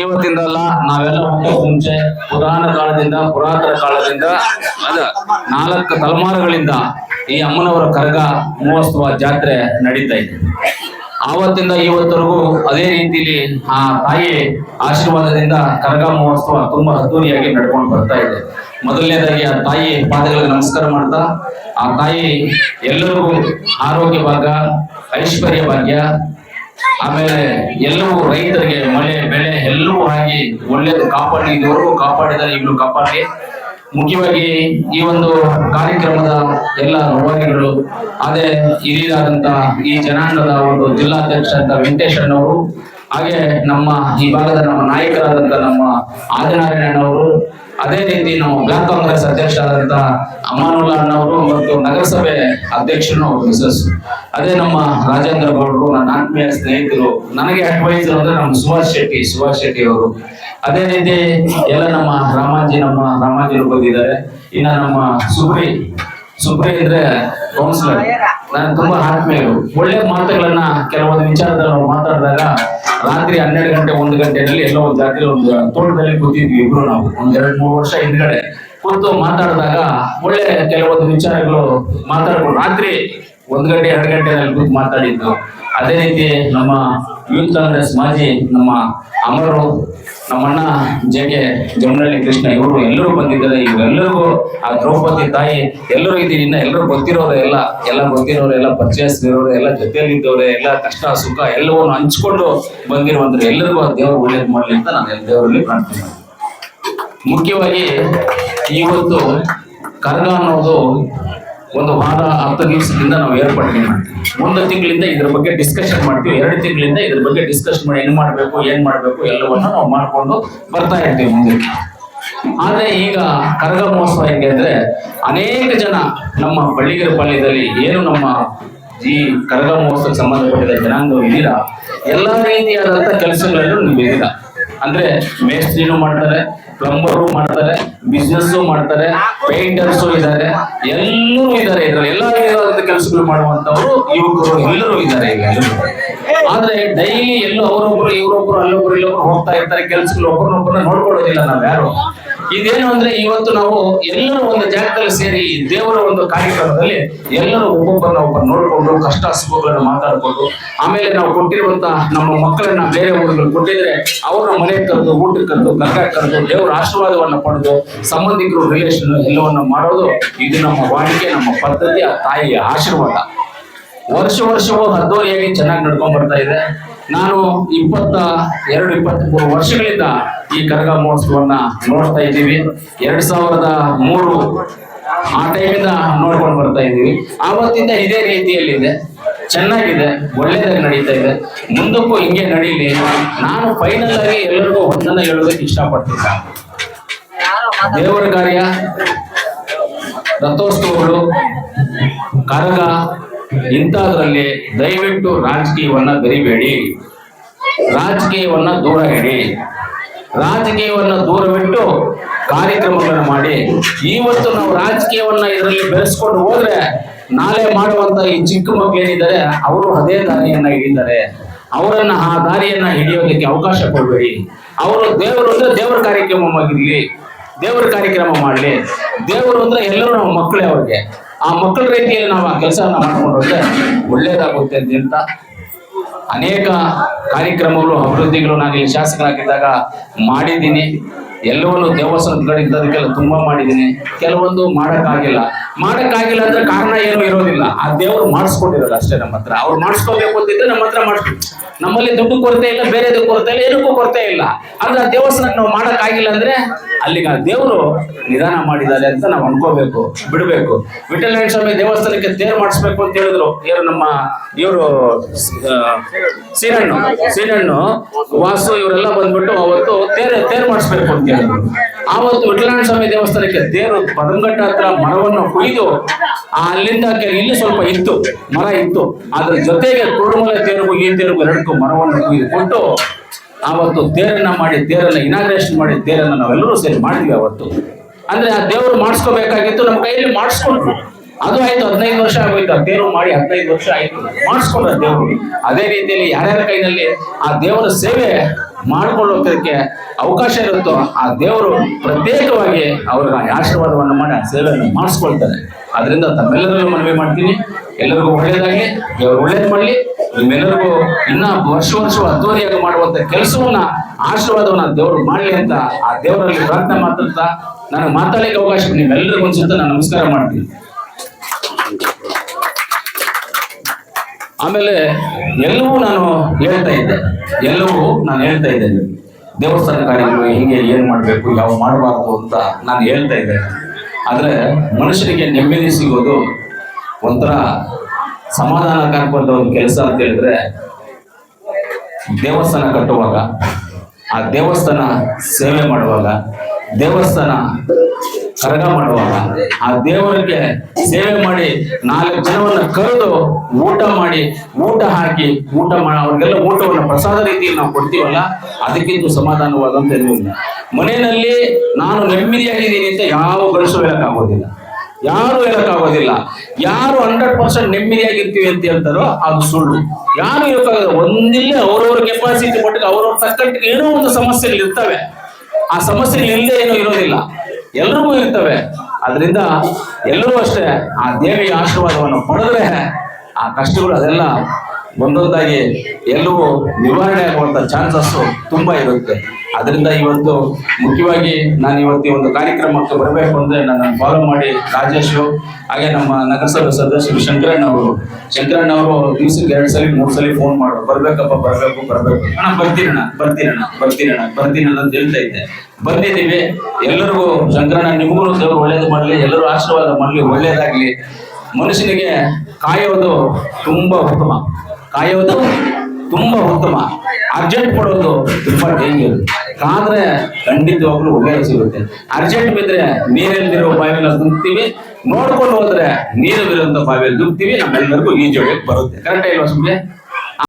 ಇವತ್ತಿಂದಲ್ಲ ನಾವೆಲ್ಲ ಮುಂಚೆ ಪುರಾಣ ಕಾಲದಿಂದ, ಪುರಾತನ ಕಾಲದಿಂದ, ಅದ ನಾಲ್ಕು ತಲೆಮಾರುಗಳಿಂದ ಈ ಅಮ್ಮನವರ ಕರಗ ಮಹೋತ್ಸವ ಜಾತ್ರೆ ನಡೀತಾ ಇದೆ ಆವತ್ತಿಂದ ಇವತ್ತರೆಗೂ ಅದೇ ರೀತಿಲಿ ಆ ತಾಯಿ ಆಶೀರ್ವಾದದಿಂದ ಕರಗ ಮಹೋತ್ಸವ ತುಂಬಾ ಅದ್ದೂರಿಯಾಗಿ ನಡ್ಕೊಂಡು ಬರ್ತಾ ಇದೆ. ಮೊದಲನೇದಾಗಿ ಆ ತಾಯಿ ಪಾದಗಳಿಗೆ ನಮಸ್ಕಾರ ಮಾಡ್ತಾ, ಆ ತಾಯಿ ಎಲ್ಲರಿಗೂ ಆರೋಗ್ಯ ಭಾಗ್ಯ, ಐಶ್ವರ್ಯ ಭಾಗ್ಯ ಆಮೇಲೆ ಎಲ್ಲವೂ ರೈತರಿಗೆ ಮಳೆ, ಬೆಳೆ ಎಲ್ಲವೂ ಆಗಿ ಒಳ್ಳೆಯದು ಕಾಪಾಡಿ, ಇದುವರೆಗೂ ಕಾಪಾಡಿದರೆ ಇಬ್ಬರು ಕಾಪಾಡಿ ಮುಖ್ಯವಾಗಿ ಈ ಒಂದು ಕಾರ್ಯಕ್ರಮದ ಎಲ್ಲ ರೋಗಿಗಳು ಅದೇ ಹಿರಿಯರಾದಂತ ಈ ಜನಾಂಗದ ಒಂದು ಜಿಲ್ಲಾಧ್ಯಕ್ಷ ಅಂತ ವೆಂಕಟೇಶ್ ಅಣ್ಣವರು ಹಾಗೆ ನಮ್ಮ ಈ ಭಾಗದ ನಮ್ಮ ನಾಯಕರಾದಂತ ನಮ್ಮ ಆದಿನಾರಾಯಣವರು ಅದೇ ರೀತಿ ನಾವು ಬ್ಲಾಕ್ ಕಾಂಗ್ರೆಸ್ ಅಧ್ಯಕ್ಷರಾದಂತ ಅಮಾನುಲ್ಲಾ ಅಣ್ಣವರು ಮತ್ತು ನಗರಸಭೆ ಅಧ್ಯಕ್ಷರು ಮಿಸಸ್ ಅದೇ ನಮ್ಮ ರಾಜೇಂದ್ರ ಗೌಡರು, ನನ್ನ ಆತ್ಮೀಯ ಸ್ನೇಹಿತರು, ನನಗೆ ಅಡ್ವೈಸರ್ ಅಂದ್ರೆ ನಮ್ಮ ಸುಭಾಷ್ ಶೆಟ್ಟಿ ಸುಭಾಷ್ ಶೆಟ್ಟಿ ಅವರು. ಅದೇ ರೀತಿ ಎಲ್ಲ ನಮ್ಮ ರಾಮಾಜಿ ನಮ್ಮ ರಾಮಾಜಿ ಬಂದಿದ್ದಾರೆ ಇನ್ನ ನಮ್ಮ ಸುಬ್ರಿ ಸುಬ್ರಿ ಅಂದ್ರೆ ಕೌನ್ಸಿಲರ್ ನಾನು ತುಂಬಾ ಆತ್ಮೀಯರು. ಒಳ್ಳೆ ಮಾತುಗಳನ್ನ ಕೆಲವೊಂದು ವಿಚಾರದಲ್ಲಿ ನಾವು ಮಾತಾಡಿದಾಗ ರಾತ್ರಿ ಹನ್ನೆರಡು ಗಂಟೆ ಒಂದು ಗಂಟೆನಲ್ಲಿ ಎಲ್ಲೋ ಒಂದು ಜಾತ್ರೆ ಒಂದು ತೋಟದಲ್ಲಿ ಕೂತಿದ್ವಿ ಇಬ್ರು ನಾವು. ಒಂದ್ ಎರಡು ಮೂರು ವರ್ಷ ಹಿಂದ್ಗಡೆ. ಕೂತು ಮಾತಾಡಿದಾಗ ಒಳ್ಳೆ ಕೆಲವೊಂದು ವಿಚಾರಗಳು ಮಾತಾಡ್ಕೊಂಡು ರಾತ್ರಿ ಒಂದ್ ಗಂಟೆ ಎರಡು ಗಂಟೆನಲ್ಲಿ ಕೂತು ಮಾತಾಡಿದ್ದು. ಅದೇ ರೀತಿ ನಮ್ಮ ಯೂತ್ ಕಾಂಗ್ರೆಸ್ ಮಾಜಿ ನಮ್ಮ ಅಮರು ನಮ್ಮಣ್ಣ ಜೆಗೆ ಜಮನಹಳ್ಳಿ ಕೃಷ್ಣ, ಇವರು ಎಲ್ಲರೂ ಬಂದಿದ್ದಾರೆ. ಇವರೆಲ್ಲರಿಗೂ ಆ ದ್ರೌಪದಿ ತಾಯಿ, ಎಲ್ಲರೂ ಇದ್ದೀನಿ ಇನ್ನ ಎಲ್ಲರೂ ಗೊತ್ತಿರೋರು ಎಲ್ಲ ಎಲ್ಲ ಗೊತ್ತಿರೋರು ಎಲ್ಲ ಪರಿಚಯಿಸಿರೋರು ಎಲ್ಲ ಎಲ್ಲ ಕಷ್ಟ ಸುಖ ಎಲ್ಲವನ್ನು ಹಂಚ್ಕೊಂಡು ಬಂದಿರುವಂದ್ರೆ ಎಲ್ಲರಿಗೂ ಆ ದೇವರು ಒಳ್ಳೇದು ಮಾಡಲಿ ಅಂತ ನಾನು ಎಲ್ಲ ದೇವರಲ್ಲಿ ಪ್ರಾರ್ಥನೆ ಮುಖ್ಯವಾಗಿ ಇವತ್ತು ಕರ್ಗ ಅನ್ನೋದು ಒಂದು ವಾರ ಹತ್ತು ದಿವಸದಿಂದ ನಾವು ಏರ್ಪಾಟ್ಗೆ ಮಾಡ್ತೀವಿ? ಒಂದು ತಿಂಗಳಿಂದ ಇದ್ರ ಬಗ್ಗೆ ಡಿಸ್ಕಷನ್ ಮಾಡ್ತೀವಿ, ಎರಡು ತಿಂಗಳಿಂದ ಇದ್ರ ಬಗ್ಗೆ ಡಿಸ್ಕಷನ್ ಮಾಡಿ ಏನು ಮಾಡಬೇಕು, ಏನ್ ಮಾಡಬೇಕು ಎಲ್ಲವನ್ನ ನಾವು ಮಾಡಿಕೊಂಡು ಬರ್ತಾ ಇರ್ತೀವಿ ಮುಂದೆ. ಆದ್ರೆ ಈಗ ಕರಗ ಮಹೋತ್ಸವ ಹೆಂಗೆ ಅಂದ್ರೆ ಅನೇಕ ಜನ ನಮ್ಮ ಬಳ್ಳಿಗರ ಪಾಳ್ಯದಲ್ಲಿ ಏನು ನಮ್ಮ ಈ ಕರಗ ಮಹೋತ್ಸವಕ್ಕೆ ಸಂಬಂಧಪಟ್ಟಿದ ಜನಾಂಗ ಇದ್ದೀರಾ, ಎಲ್ಲಾ ರೀತಿಯಾದಂತ ಕೆಲಸಗಳಲ್ಲೂ ನೀವು ಇದೀರಾ ಅಂದ್ರೆ ಮೇಸ್ತ್ರಿನೂ ಮಾಡ್ತಾರೆ ಪ್ಲಂಬರು ಮಾಡ್ತಾರೆ ಬಿಸ್ನೆಸ್ ಮಾಡ್ತಾರೆ ಪೇಂಟರ್ಸ್ ಇದ್ದಾರೆ, ಎಲ್ಲರೂ ಇದ್ದಾರೆ ಇದ್ರಲ್ಲಿ ಎಲ್ಲ ಕೆಲಸಗಳು ಮಾಡುವಂತವರು ಯುವಕರು, ಎಲ್ಲರೂ ಇದ್ದಾರೆ ಈಗ. ಆದ್ರೆ ಡೈಲಿ ಎಲ್ಲೋ ಅವರೊಬ್ರು, ಇವರೊಬ್ರು, ಅಲ್ಲೊಬ್ರು, ಇಲ್ಲೊಬ್ರು ಹೋಗ್ತಾ ಇರ್ತಾರೆ, ಕೆಲ್ಸಗಳು ಒಬ್ಬರನ್ನೊಬ್ಬರನ್ನ ನೋಡ್ಕೊಳ್ಳೋದಿಲ್ಲ ನಾವ್ ಯಾರು ಇದೇನು ಅಂದ್ರೆ ಇವತ್ತು ನಾವು ಎಲ್ಲರೂ ಒಂದು ಜಾಗದಲ್ಲಿ ಸೇರಿ ದೇವರ ಒಂದು ಕಾರ್ಯಕ್ರಮದಲ್ಲಿ ಎಲ್ಲರೂ ಒಬ್ಬೊಬ್ಬರನ್ನ ಒಬ್ಬರು ನೋಡಿಕೊಂಡು ಕಷ್ಟ ಸುಖಗಳನ್ನ ಮಾತಾಡ್ಬೋದು ಆಮೇಲೆ ನಾವು ಕೊಟ್ಟಿರುವಂತಹ ನಮ್ಮ ಮಕ್ಕಳನ್ನ ಬೇರೆ ಊರುಗಳು ಕೊಟ್ಟಿದ್ರೆ ಅವ್ರನ್ನ ಮನೆ ಕರೆದು ಊಟಕ್ಕೆ ಕರೆದು ಗಂಗ ಕರೆದು, ದೇವರ ಆಶೀರ್ವಾದವನ್ನ ಪಡೆದು, ಸಂಬಂಧಿಕರು ರಿಲೇಷನ್ ಎಲ್ಲವನ್ನ ಮಾಡೋದು ಇದು ನಮ್ಮ ವಾಡಿಕೆ ನಮ್ಮ ಪದ್ಧತಿ, ಆ ತಾಯಿಯ ಆಶೀರ್ವಾದ. ವರ್ಷ ವರ್ಷವೂ ಅದ್ದೂರಿಯಾಗಿ ಚೆನ್ನಾಗಿ ನಡ್ಕೊಂಡ್ ಬರ್ತಾ ಇದೆ. ನಾನು ಇಪ್ಪತ್ತ ಎರಡು ಇಪ್ಪತ್ತ್ ಮೂರು ವರ್ಷಗಳಿಂದ ಈ ಕರಗ ಮಹೋತ್ಸವನ್ನ ನೋಡ್ತಾ ಇದ್ದೀವಿ. ಎರಡ್ ಸಾವಿರದ ಮೂರು ಆ ಟೈಮಿಂದ ನೋಡ್ಕೊಂಡು ಬರ್ತಾ ಇದ್ದೀವಿ. ಆವತ್ತಿಂದ ಇದೇ ರೀತಿಯಲ್ಲಿದೆ ಚೆನ್ನಾಗಿದೆ. ಒಳ್ಳೇದಾಗಿ ನಡೀತಾ ಇದೆ. ಮುಂದಕ್ಕೂ ಹಿಂಗೆ ನಡೀಲಿ. ನಾನು ಫೈನಲ್ ಆಗಿ ಎಲ್ಲರಿಗೂ ಒಂದನ್ನ ಹೇಳೋದಕ್ಕೆ ಇಷ್ಟಪಡ್ತೀನಿ. ದೇವರ ಕಾರ್ಯ, ರಥೋತ್ಸವಗಳು, ಕರಗ, ಇಂಥದ್ರಲ್ಲಿ ದಯವಿಟ್ಟು ರಾಜಕೀಯವನ್ನ ಬೆರಿಬೇಡಿ. ರಾಜಕೀಯವನ್ನ ದೂರ ಇಡಿ. ರಾಜಕೀಯವನ್ನ ದೂರವಿಟ್ಟು ಕಾರ್ಯಕ್ರಮಗಳನ್ನು ಮಾಡಿ. ಇವತ್ತು ನಾವು ರಾಜಕೀಯವನ್ನ ಇದರಲ್ಲಿ ಬೆಳೆಸ್ಕೊಂಡು ಹೋದ್ರೆ ನಾಳೆ ಮಾಡುವಂತ ಈ ಚಿಕ್ಕ ಮಕ್ಕಳೇನಿದ್ದಾರೆ ಅವರು ಅದೇ ದಾರಿಯನ್ನ ಹಿಡಿದ್ದಾರೆ ಅವರನ್ನ ಆ ದಾರಿಯನ್ನ ಹಿಡಿಯೋದಕ್ಕೆ ಅವಕಾಶ ಕೊಡಬೇಡಿ. ಅವರು ದೇವರು ಅಂದ್ರೆ ದೇವರ ಕಾರ್ಯಕ್ರಮವಾಗಿರ್ಲಿ, ದೇವರ ಕಾರ್ಯಕ್ರಮ ಮಾಡಲಿ. ದೇವರು ಅಂದ್ರೆ ಎಲ್ಲರೂ ನಮ್ಮ ಮಕ್ಕಳೇ ಅವ್ರಿಗೆ. ಆ ಮಕ್ಕಳ ರೀತಿಯಲ್ಲಿ ನಾವು ಆ ಕೆಲಸವನ್ನ ಮಾಡ್ಕೊಂಡು ಹೋದ್ರೆ ಒಳ್ಳೇದಾಗುತ್ತೆ ಅಂತ ಅನೇಕ ಕಾರ್ಯಕ್ರಮಗಳು ಅಭಿವೃದ್ಧಿಗಳು ನಾನು ಇಲ್ಲಿ ಶಾಸಕರಾಗಿದ್ದಾಗ ಮಾಡಿದ್ದೀನಿ. ಎಲ್ಲವನ್ನು ದೇವಸ್ಥಾನದ ಕಡೆ ತುಂಬಾ ಮಾಡಿದ್ದೀನಿ. ಕೆಲವೊಂದು ಮಾಡಕ್ಕಾಗಿಲ್ಲ. ಮಾಡಕ್ಕಾಗಿಲ್ಲ ಅಂದ್ರೆ ಕಾರಣ ಏನು ಇರೋದಿಲ್ಲ. ಆ ದೇವರು ಮಾಡಿಸ್ಕೊಂಡಿರೋದು ಅಷ್ಟೇ ನಮ್ಮ ಹತ್ರ. ಅವ್ರು ಮಾಡಿಸ್ಕೋಬೇಕು ಅಂತಿದ್ರೆ ನಮ್ಮ ಹತ್ರ ಮಾಡಿಸ್ಬೇಕು ನಮ್ಮಲ್ಲಿ ದುಡ್ಡು ಕೊರತೆ ಇಲ್ಲ, ಬೇರೆದು ಕೊರತೆ ಇಲ್ಲ, ಏನಕ್ಕೂ ಕೊರತೆ ಇಲ್ಲ. ಆದ್ರೆ ಆ ದೇವಸ್ಥಾನಕ್ಕೆ ನಾವು ಮಾಡಕ್ಕಾಗಿಲ್ಲ ಅಂದ್ರೆ ಅಲ್ಲಿಗೆ ಆ ದೇವರು ನಿಧಾನ ಮಾಡಿದ್ದಾರೆ ಅಂತ ನಾವು ಅನ್ಕೋಬೇಕು, ಬಿಡಬೇಕು. ವಿಠಲನಾರಾಯಣ ಸ್ವಾಮಿ ದೇವಸ್ಥಾನಕ್ಕೆ ತೇರು ಮಾಡಿಸ್ಬೇಕು ಅಂತ ಹೇಳಿದ್ರು. ಇವರು ನಮ್ಮ, ಇವರು ಸೀನಣ್ಣು ಸೀನಣ್ಣು, ವಾಸು, ಇವರೆಲ್ಲ ಬಂದ್ಬಿಟ್ಟು ಅವತ್ತು ತೇರು ತೇರು ಮಾಡಿಸ್ಬೇಕು ಅಂತ ಹೇಳಿದ್ರು. ಆವತ್ತು ವಿಠಲನಾರಾಯಣ ಸ್ವಾಮಿ ದೇವಸ್ಥಾನಕ್ಕೆ ದೇವರು ಪದಂಗಟ್ಟ ಹತ್ರ ಮರವನ್ನು ಕುಯ್ದು ಅಲ್ಲಿಂದ ಇಲ್ಲಿ ಸ್ವಲ್ಪ ಇತ್ತು, ಮರ ಇತ್ತು. ಅದ್ರ ಜೊತೆಗೆ ಕುರುಮಲೆ ತೇರುಗು ಈ ತೇರುಗು ಎರಡಕ್ಕೂ ಮರವನ್ನು ಕುಯ್ದುಕೊಂಡು ಆವತ್ತು ತೇರನ್ನ ಮಾಡಿ, ತೇರನ್ನ ಇನಾಗ್ರೇಷನ್ ಮಾಡಿ, ತೇರನ್ನ ನಾವೆಲ್ಲರೂ ಸೇರಿ ಮಾಡಿದ್ವಿ ಅವತ್ತು ಅಂದ್ರೆ ಆ ದೇವರು ಮಾಡಿಸ್ಕೋಬೇಕಾಗಿತ್ತು, ನಮ್ಮ ಕೈಯಲ್ಲಿ ಮಾಡಿಸ್ಕೊಂಡ್ರು. ಅದು ಆಯ್ತು, ಹದಿನೈದು ವರ್ಷ ಆಗೋಯ್ತು, ಆ ದೇವರು ಮಾಡಿ ಹದಿನೈದು ವರ್ಷ ಆಯ್ತು. ಮಾಡಿಸ್ಕೊಂಡ್ರ ದೇವರು. ಅದೇ ರೀತಿಯಲ್ಲಿ ಯಾರ್ಯಾರ ಕೈನಲ್ಲಿ ಆ ದೇವರ ಸೇವೆ ಮಾಡ್ಕೊಳ್ಳೋದಕ್ಕೆ ಅವಕಾಶ ಇರುತ್ತೋ ಆ ದೇವರು ಪ್ರತ್ಯೇಕವಾಗಿ ಅವ್ರ ಆಶೀರ್ವಾದವನ್ನು ಮಾಡಿ, ಆ ಸೇವೆಯನ್ನು ಮಾಡಿಸ್ಕೊಳ್ತಾರೆ. ಅದರಿಂದ ತಮ್ಮೆಲ್ಲರಿಗೂ ಮನವಿ ಮಾಡ್ತೀನಿ. ಎಲ್ಲರಿಗೂ ಒಳ್ಳೇದಾಗಲಿ. ದೇವರು ಒಳ್ಳೇದು ಮಾಡಲಿ. ನಿಮ್ಮೆಲ್ಲರಿಗೂ ಇನ್ನ ವರ್ಷ ವರ್ಷ ಅದ್ದೂರಿಯಾಗಿ ಮಾಡುವಂಥ ಕೆಲಸವನ್ನ, ಆಶೀರ್ವಾದವನ್ನ ದೇವರು ಮಾಡಲಿ ಅಂತ ಆ ದೇವರಲ್ಲಿ ಪ್ರಾರ್ಥನೆ ಮಾತಾಡ್ತಾ ನನಗೆ ಮಾತಾಡಲಿಕ್ಕೆ ಅವಕಾಶ ನಿಮ್ಮೆಲ್ಲರಿಗೂ ಅನ್ಸುತ್ತೆ ನಾನು ನಮಸ್ಕಾರ ಮಾಡ್ತೀನಿ. ಆಮೇಲೆ ಎಲ್ಲವೂ ನಾನು ಹೇಳ್ತಾ ಇದ್ದೆ. ಎಲ್ಲವೂ ನಾನು ಹೇಳ್ತಾ ಇದ್ದೇನೆ ದೇವಸ್ಥಾನ ಕಾರ್ಯಗಳು ಹಿಂಗೆ, ಏನು ಮಾಡಬೇಕು, ಯಾವ ಮಾಡಬಾರ್ದು ಅಂತ ನಾನು ಹೇಳ್ತಾ ಇದ್ದೆ. ಆದರೆ ಮನುಷ್ಯನಿಗೆ ನೆಮ್ಮದಿ ಸಿಗೋದು ಒಂಥರ ಸಮಾಧಾನಕಾರಕವಾದ ಒಂದು ಕೆಲಸ ಅಂತ ಹೇಳಿದ್ರೆ ದೇವಸ್ಥಾನ ಕಟ್ಟುವಾಗ, ಆ ದೇವಸ್ಥಾನ ಸೇವೆ ಮಾಡುವಾಗ, ದೇವಸ್ಥಾನ ಕರಗ ಮಾಡುವಾಗ ಆ ದೇವರಿಗೆ ಸೇವೆ ಮಾಡಿ ನಾಲ್ಕು ಜನವನ್ನ ಕರೆದು ಊಟ ಮಾಡಿ, ಊಟ ಹಾಕಿ, ಊಟ ಮಾಡಿ, ಅವ್ರಿಗೆಲ್ಲ ಊಟವನ್ನು ಪ್ರಸಾದ ರೀತಿಯಲ್ಲಿ ನಾವು ಕೊಡ್ತೀವಲ್ಲ, ಅದಕ್ಕಿಂತ ಸಮಾಧಾನವಾದಂತ ಮನೆಯಲ್ಲಿ ನಾನು ನೆಮ್ಮದಿಯಾಗಿದ್ದೀನಿ ಅಂತ ಯಾವ ಗಳಿಸು ಹೇಳಕ್ಕಾಗೋದಿಲ್ಲ. ಯಾರು ಹೇಳಕ್ಕಾಗೋದಿಲ್ಲ. ಯಾರು ಹಂಡ್ರೆಡ್ ಪರ್ಸೆಂಟ್ ನೆಮ್ಮದಿಯಾಗಿರ್ತೀವಿ ಅಂತ ಹೇಳ್ತಾರೋ ಅದು ಸುಳ್ಳು. ಯಾರು ಇರೋಕ್ಕಾಗಲ್ಲ ಒಂದಿಲ್ಲ ಅವ್ರವ್ರ ಕೆಪಾಸಿಟಿ ಮಟ್ಟಿಗೆ, ಅವ್ರವ್ರ ತಕ್ಕಂಟಿಗೆ ಏನೋ ಒಂದು ಸಮಸ್ಯೆಗಳು ಇರ್ತವೆ ಆ ಸಮಸ್ಯೆಗಳು ಇಲ್ಲದೆ ಏನೂ ಇರೋದಿಲ್ಲ. ಎಲ್ರಿಗೂ ಇರ್ತವೆ. ಅದರಿಂದ ಎಲ್ಲರೂ ಅಷ್ಟೇ ಆ ದೇವಿಯ ಆಶೀರ್ವಾದವನ್ನು ಪಡೆದ್ರೆ ಆ ಕಷ್ಟಗಳು ಅದೆಲ್ಲ ಒಂದೊಂದಾಗಿ ಎಲ್ಲವೂ ನಿವಾರಣೆ ಆಗುವಂತ ಚಾನ್ಸಸ್ ತುಂಬಾ ಇರುತ್ತೆ. ಅದರಿಂದ ಇವತ್ತು ಮುಖ್ಯವಾಗಿ ನಾನು ಇವತ್ತು ಒಂದು ಕಾರ್ಯಕ್ರಮಕ್ಕೆ ಬರಬೇಕು ಅಂದ್ರೆ ನನ್ನ ಫಾಲೋ ಮಾಡಿ ರಾಜೇಶ್ ಹಾಗೆ ನಮ್ಮ ನಗರಸಭೆ ಸದಸ್ಯರು ಶಂಕರಣ್ಣ ಅವರು. ಶಂಕರಣ್ಣ ಅವರು ದಿವಸಕ್ಕೆ ಎರಡು ಸಲ, ಮೂರು ಸಲ ಫೋನ್ ಮಾಡೋರು ಬರ್ಬೇಕಪ್ಪ, ಬರ್ಬೇಕು ಬರ್ಬೇಕು. ಅಣ್ಣ, ಬರ್ತೀರಣ್ಣ ಬರ್ತೀರಣ್ಣ ಬರ್ತೀರಣ್ಣ ಬರ್ತೀನಣ್ಣ ಅಂತ ಹೇಳ್ತಾ ಇದ್ದೆ. ಬಂದಿದ್ದೀವಿ. ಎಲ್ಲರಿಗೂ ಶಂಕರಣ್ಣ, ನಿಮಗೂ ದೇವರು ಒಳ್ಳೇದು ಮಾಡಲಿ, ಎಲ್ಲರೂ ಆಶೀರ್ವಾದ ಮಾಡಲಿ, ಒಳ್ಳೇದಾಗ್ಲಿ. ಮನುಷ್ಯನಿಗೆ ಕಾಯೋದು ತುಂಬಾ ಉತ್ತಮ. ಕಾಯೋದು ತುಂಬಾ ಉತ್ತಮ. ಅರ್ಜೆಂಟ್ ಕೊಡೋದು ತುಂಬಾ ಡೇಂಜರ್ ಕಾದ್ರೆ ಖಂಡಿತವಾಗ್ಲೂ ಒಳ್ಳೆಯ ಸಿಗುತ್ತೆ. ಅರ್ಜೆಂಟ್ ಬಿದ್ರೆ ನೀರಲ್ಲಿರೋ ಬಾವಿನ ದುಂಬ್ತೀವಿ ನೋಡ್ಕೊಂಡು ಹೋದ್ರೆ ನೀರು ಇರುವಂತ ಬಾವಿಯಲ್ಲಿ ದುಂಬ್ತೀವಿ ನಮ್ಮೆಲ್ಲರಿಗೂ ಈಜೊಳಗೆ ಬರುತ್ತೆ. ಕರೆಕ್ಟ್ ಇಲ್ವಾ ಸುಮ್ಮನೆ